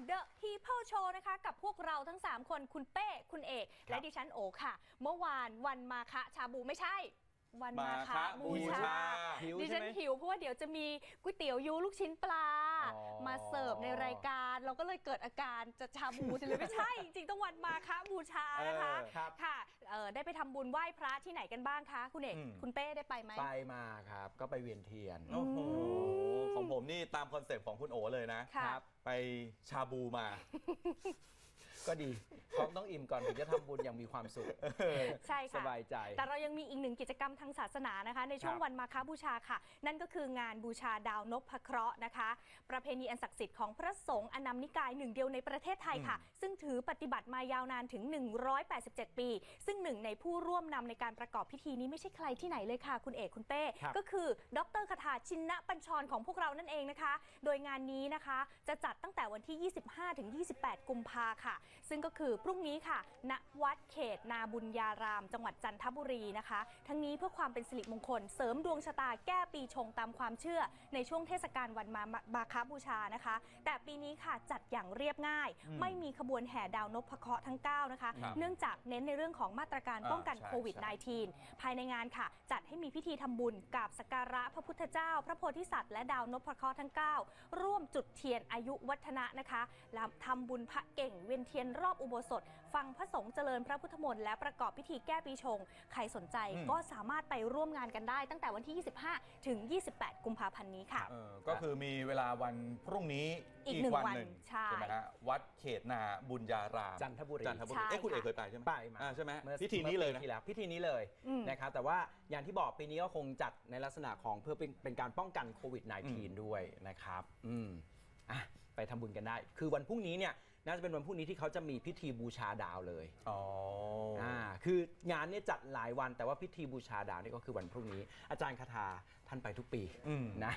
รายการ The People Show นะคะกับพวกเราทั้ง 3 คนคุณเป้ คุณเอก และดิฉันโอค่ะ เมื่อวานวันมาคะชาบูไม่ใช่ วันมาคะมาคะบูบูชาชา หิวดิใช่ฉันไหม หิวเพราะว่าเดี๋ยวจะมีก๋วยเตี๋ยวยูลูกชิ้นปลา อ๋อ มาเสิร์ฟใน รายการเราก็เลยเกิดอาการจะชาบูใช่เลยไม่ใช่ จริงๆต้องวันมาคะบูชานะคะเออครับ ค่ะเอ่อได้ไปทำบุญไหว้พระที่ไหนกันบ้างคะ คุณเอกอืม คุณเป้ได้ไปไหม ไปมาครับ ก็ไปเวียนเทียน โอ้โห ของผมนี่ตามคอนเซปต์ของคุณโอเลยนะค่ะครับไปชาบูมา ก็ดี ท้องต้องอิ่มก่อนถึงจะทำบุญอย่างมีความสุขใช่ค่ะ สบายใจ แต่เรายังมีอีกหนึ่งกิจกรรมทางศาสนานะคะ ในช่วงครับ วันมาฆบูชาค่ะ นั่นก็คืองานบูชาดาวนพเคราะห์นะคะ ประเพณีอันศักดิ์สิทธิ์ของพระสงฆ์อนนำนิกายหนึ่งเดียวในประเทศไทยค่ะ ซึ่งถือปฏิบัติมายาวนานถึง 187 ปี ซึ่งหนึ่งในผู้ร่วมนำในการประกอบพิธีนี้ไม่ใช่ใครที่ไหนเลยค่ะ คุณเอกคุณเป้ครับ ก็คือดรคาถาชินนะปัญชรของพวกเรานั่นเองนะคะ โดยงานนี้นะคะจะจัดตั้งแต่วันที่ 25ถึง28 กุมภาค่ะ ซึ่งก็คือพรุ่งนี้ค่ะ ณ วัดเขตนาบุญญาราม จังหวัดจันทบุรีนะคะ ทั้งนี้เพื่อความเป็นสิริมงคล เสริมดวงชะตาแก้ปีชงตามความเชื่อ ในช่วงเทศกาลวันมามาคาบูชานะคะ แต่ปีนี้ค่ะจัดอย่างเรียบง่าย ไม่มีขบวนแห่ดาวนพเคราะห์ทั้ง 9 นะคะครับเนื่องจากเน้นในเรื่องของมาตรการป้องกันอ่าใช่โควิดใช่ -19 ภายในงานค่ะ จัดให้มีพิธีทำบุญกับสักการะพระพุทธเจ้า พระโพธิสัตว์และดาวนพเคราะห์ทั้ง 9 ร่วมจุดเทียนอายุวัฒนะนะคะและทำบุญพระเก่งเวียนเทียนรอบอุโบสถฟังพระสงฆ์เจริญพระพุทธมนต์และประกอบพิธีแก้ปีชง ใครสนใจอืมก็สามารถไปร่วมงานกันได้ ตั้งแต่วันที่ 25 ถึง 28 กุมภาพันธ์นี้ค่ะ เออก็คือมีเวลาวันพรุ่งนี้อีกหนึ่งวันหนึ่งใช่ไหมฮะวัดเขตนาบุญญารามจันทบุรี จันทบุรีใช่เอ้คุณเอกค่ะเคยไปใช่ไหมไปมาอ่ใช่ไหมมื่อพิธีนี้เลยนะมื่อปีที่แล้วพิธีนี้เลยอืม นะครับแต่ว่าอย่างที่บอกปีนี้ก็คงจัดในลักษณะของเพื่อเป็นเป็นการป้องกันโควิด -19 ด้วยนะครับอืมอะไปทำบุญกันได้ คือวันพรุ่งนี้เนี่ย น่าจะเป็นวันพรุ่งนี้ที่เขาจะมีพิธีบูชาดาวเลยอ๋อออ่าคืองานเนี่ยจัดหลายวันแต่ว่าพิธีบูชาดาวนี่ก็คือวันพรุ่งนี้ อาจารย์คาถาท่านไปทุกปีอืมนะ